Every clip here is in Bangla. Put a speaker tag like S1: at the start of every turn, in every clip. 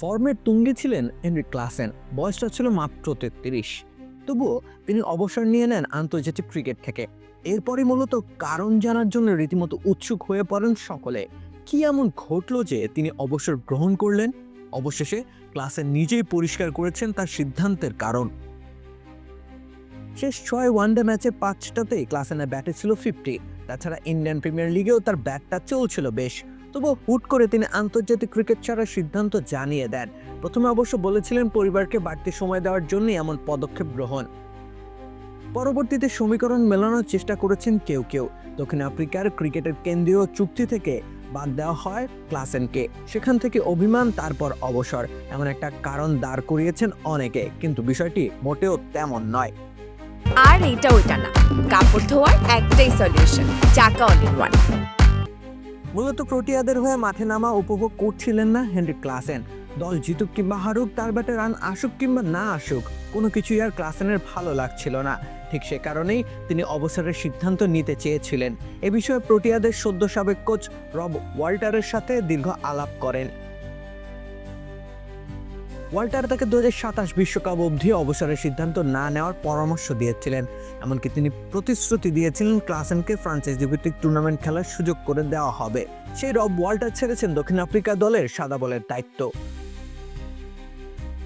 S1: ফর্মের তুঙ্গে ছিলেন হেনরি ক্লাসেন। বয়সটা ছিল মাত্র তেত্রিশ। তবুও তিনি অবসর নিয়ে নেন আন্তর্জাতিক ক্রিকেট থেকে। এরপরই মূলত কারণ জানার জন্য রীতিমতো উৎসুক হয়ে পড়েন সকলে। কি এমন ঘটলো যে তিনি অবসর গ্রহণ করলেন? অবশেষে ক্লাসে নিজেই পরিষ্কার করেছেন তার সিদ্ধান্তের কারণ। শেষ ছয় ওয়ানডে ম্যাচে পাঁচটাতেই ক্লাসেনের ব্যাটে ছিল ফিফটি। তাছাড়া ইন্ডিয়ান প্রিমিয়ার লিগেও তার ব্যাটটা চলছিল বেশ। তবু হুট করে তিনি আন্তর্জাতিক ক্রিকেট ছাড়ার সিদ্ধান্ত জানিয়ে দেন। প্রথমে অবশ্য বলেছিলেন পরিবারকে বাড়তি সময় দেওয়ার জন্যই এমন পদক্ষেপ গ্রহণ। পরবর্তীতে সমীকরণ মেলানোর চেষ্টা করেছেন কেউ কেউ। দক্ষিণ আফ্রিকার ক্রিকেটের কেন্দ্রীয় চুক্তি থেকে বাদ দেওয়া হয় ক্লাসেনকে। সেখান থেকে অভিমান, তারপর অবসর। এমন একটা কারণ দাঁড় করিয়েছেন অনেকে, কিন্তু বিষয়টি মোটেও তেমন নয়।
S2: আর এটা ওইটা না। কাপড় ধোয়ার একটাই সলিউশন চাকা অল ওয়ান
S1: মূলত প্রোটিয়াদের হয়ে মাঠে নামা উপভোগ করছিলেন না হেনরি ক্লাসেন। দল জিতুক কিংবা হারুক, তার ব্যাটে রান আসুক কিংবা না আসুক, কোনো কিছুই আর ক্লাসেনের ভালো লাগছিল না। ঠিক সে কারণেই তিনি অবসরের সিদ্ধান্ত নিতে চেয়েছিলেন। এ বিষয়ে প্রোটিয়াদের সদ্য সাবেক কোচ রব ওয়াল্টারের সাথে দীর্ঘ আলাপ করেন। ওয়াল্টার তাকে দু সাতাশ বিশ্বকাপ অবধি অবসরের সিদ্ধান্ত না নেওয়ার পরামর্শ দিয়েছিলেন। এমনকি তিনি প্রতিশ্রুতি দিয়েছিলেন ক্লাসেনকে ফ্রান্সাইজি ভিত্তিক টুর্নামেন্ট খেলার সুযোগ করে দেওয়া হবে। সেই রব ওয়াল্টার ছেড়েছেন দক্ষিণ আফ্রিকা দলের সাদা বলের দায়িত্ব।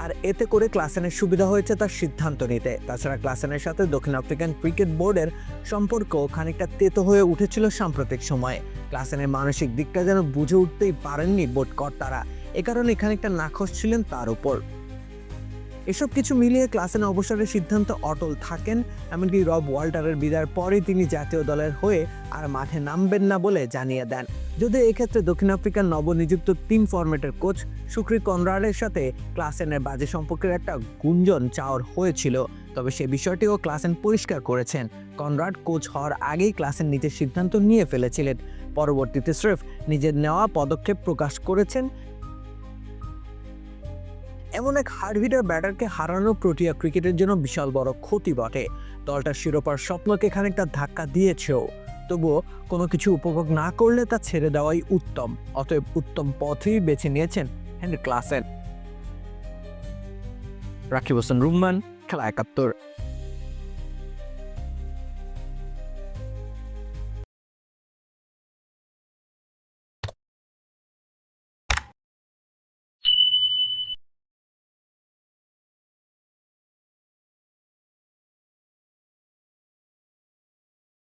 S1: আর এতে করে ক্লাসেনের সুবিধা হয়েছে তার সিদ্ধান্ত নিতে। তাছাড়া ক্লাসেনের সাথে দক্ষিণ আফ্রিকান ক্রিকেট বোর্ডের সম্পর্ক খানিকটা তেতো হয়ে উঠেছিল সাম্প্রতিক সময়ে। ক্লাসেনের মানসিক দিকটা যেন বুঝে উঠতেই পারেননি বোর্ড কর্তারা। এ কারণে এখানে একটা নাখোশ ছিলেন তার উপর। এসব কিছু মিলিয়ে ক্লাসেন অবসরের সিদ্ধান্ত অটল থাকেন, এমনকি রব ওয়াল্টারের বিদায়ের পরে তিনি জাতীয় দলের হয়ে আর মাঠে নামবেন না বলে জানিয়ে দেন। যদিও এক্ষেত্রে দক্ষিণ আফ্রিকার নবনিযুক্ত তিন ফরম্যাটের কোচ সুক্রি কনরাডের সাথে ক্লাসেনের বাজে সম্পর্কের একটা গুঞ্জন চাওয়ার হয়েছিল, তবে সে বিষয়টিও ক্লাসেন পরিষ্কার করেছেন। কনরাড কোচ হওয়ার আগেই ক্লাসেন নিজের সিদ্ধান্ত নিয়ে ফেলেছিলেন। পরবর্তীতে স্রেফ নিজের নেওয়া পদক্ষেপ প্রকাশ করেছেন এমন এক হার্ডহিটার ব্যাটারকে হারানো প্রোটিয়া ক্রিকেটের জন্য বিশাল বড় ক্ষতি বটে। দলটার শিরোপার স্বপ্নকে খানিকটা ধাক্কা দিয়েছেও। তবুও কোনো কিছু উপভোগ না করলে তা ছেড়ে দেওয়াই উত্তম, অতএব উত্তম পথেই বেছে নিয়েছেন হ্যান্ড ক্লাসেন। রাকিব হোসেন, রুম্মান, খেলা একাত্তর।